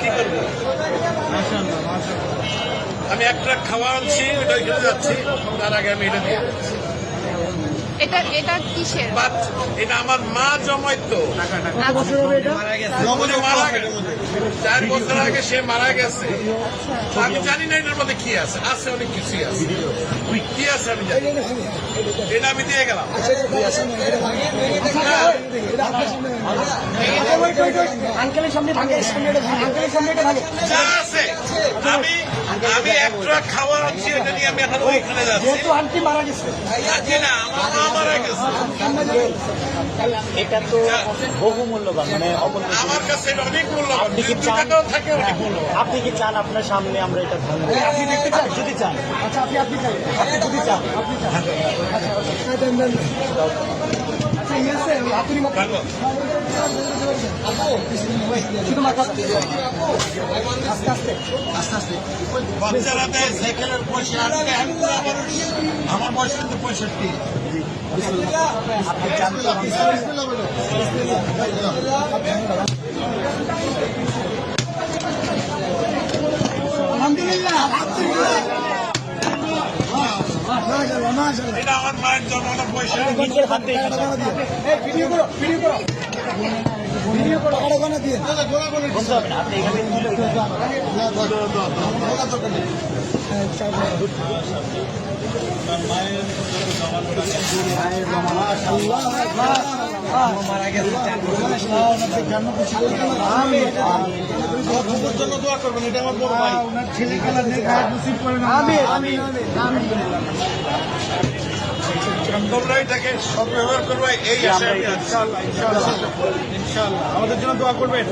কি করব আমি এক ট্রাক খাওয়া আনছি ওটা খেতে যাচ্ছি তার আগে আমি এটা দিয়ে। এটা এটা কিসের? এটা আমার মা চার বছর আগে সে মারা গেছে। আমি জানি না এটার মধ্যে কি আছে। আছে অনেক কিছুই আছে। কি আছে আমি জানি এটা আমি দিয়ে গেলাম। আঙ্কেলের সামনে আঙ্কেলের সামনে যা আছে আমি আমি এক খাওয়া আনছি এটা নিয়ে আমি এখন ওইখানে যাচ্ছি। যেহেতু আন্টি মারা গেছে। আজকে না আমার মা মারা গেছে। এটা তো বহু মূল্যবান মানে আমার কাছে এটা অনেক মূল্যবান। আপনি কি চান? থাকে অনেক মূল্যবান। আপনি কি চান আপনার সামনে আমরা এটা ভাঙবো আপনি দেখতে চান? যদি চান। আচ্ছা আপনি আপনি চাই আপনি যদি চান। আপনি চান আচ্ছা। আচ্ছা বাচ্চারা সাইকেলের পয়সা আটকে আমি আমার বয়স কিন্তু পঁয়ষট্টি এটা আমার মায়ের জন্মানো পয়সা। নিজের হাতে ভিডিও করো ভিডিও করো। ভিডিও জন্য দোয়া করবেন। এটা আমার আমি করবে আমাদের জন্য দোয়া করবেন